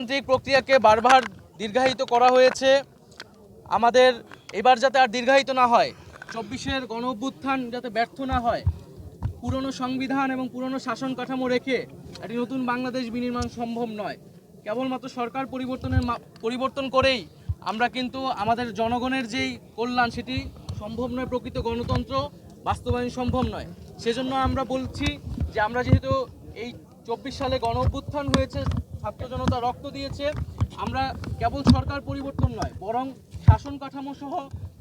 গণতান্ত্রিক প্রক্রিয়াকে বারবার দীর্ঘায়িত করা হয়েছে, আমাদের এবার যাতে আর দীর্ঘায়িত না হয়, চব্বিশের গণ অভ্যুত্থান যাতে ব্যর্থ না হয়, পুরনো সংবিধান এবং পুরনো শাসন কাঠামো রেখে একটি নতুন বাংলাদেশ বিনির্মাণ সম্ভব নয়। কেবলমাত্র সরকার পরিবর্তনের পরিবর্তন করেই আমরা কিন্তু আমাদের জনগণের যেই কল্যাণ, সেটি সম্ভব নয়, প্রকৃত গণতন্ত্র বাস্তবায়ন সম্ভব নয়। সেজন্য আমরা বলছি যে আমরা যেহেতু এই চব্বিশ সালে গণ অভ্যুত্থান হয়েছে ছাত্র জনতা রক্ত দিয়েছে। আমরা কেবল সরকার পরিবর্তন নয় বরং শাসন কাঠামো সহ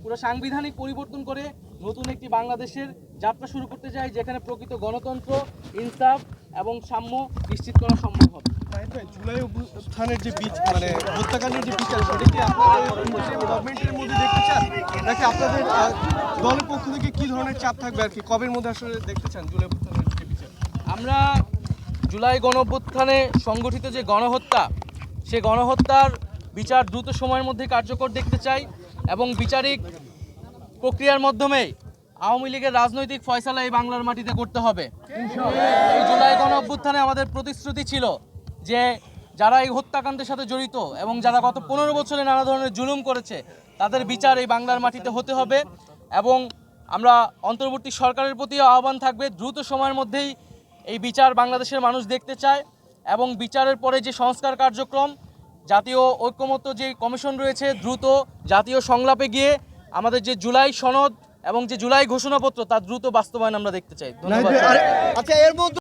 পুরো সাংবিধানিক পরিবর্তন করে নতুন একটি বাংলাদেশের যাত্রা শুরু করতে চাই যেখানে প্রকৃত গণতন্ত্র ইনসাফ এবং সাম্য নিশ্চিত করা সম্ভব হবে। জুলাই অভ্যুত্থানের যে বীজ মানে হত্যাকাণ্ডের যে বিচার সেটা কি আপনারা গভর্নমেন্টের মধ্যে দেখতে চান? নাকি আপনাদের আহ, দলের পক্ষ থেকে কি ধরনের চাপ থাকবে আর কি? কবের মধ্যে আসলে দেখতে চান জুলাই অভ্যুত্থানের যে বিচার? আমরা জুলাই গণঅভ্যুত্থানে সংগঠিত যে গণহত্যা, সে গণহত্যার বিচার দ্রুত সময়ের মধ্যে কার্যকর দেখতে চাই এবং বিচারিক প্রক্রিয়ার মাধ্যমে আওয়ামী লীগের রাজনৈতিক ফয়সালা এই বাংলার মাটিতে করতে হবে। এই জুলাই গণ অভ্যুত্থানে আমাদের প্রতিশ্রুতি ছিল যে যারা এই হত্যাকাণ্ডের সাথে জড়িত এবং যারা গত পনেরো বছরে নানা ধরনের জুলুম করেছে, তাদের বিচার এই বাংলার মাটিতে হতে হবে এবং আমরা অন্তর্বর্তী সরকারের প্রতি আহ্বান থাকবে, দ্রুত সময়ের মধ্যেই এই বিচার বাংলাদেশের মানুষ দেখতে চায় এবং বিচারের পরে যে সংস্কার কার্যক্রম, জাতীয় ঐক্যমত্য যে কমিশন রয়েছে দ্রুত জাতীয় সংলাপে গিয়ে আমাদের যে জুলাই সনদ এবং যে জুলাই ঘোষণাপত্র তার দ্রুত বাস্তবায়ন আমরা দেখতে চাই। ধন্যবাদ। আচ্ছা এর মধ্যে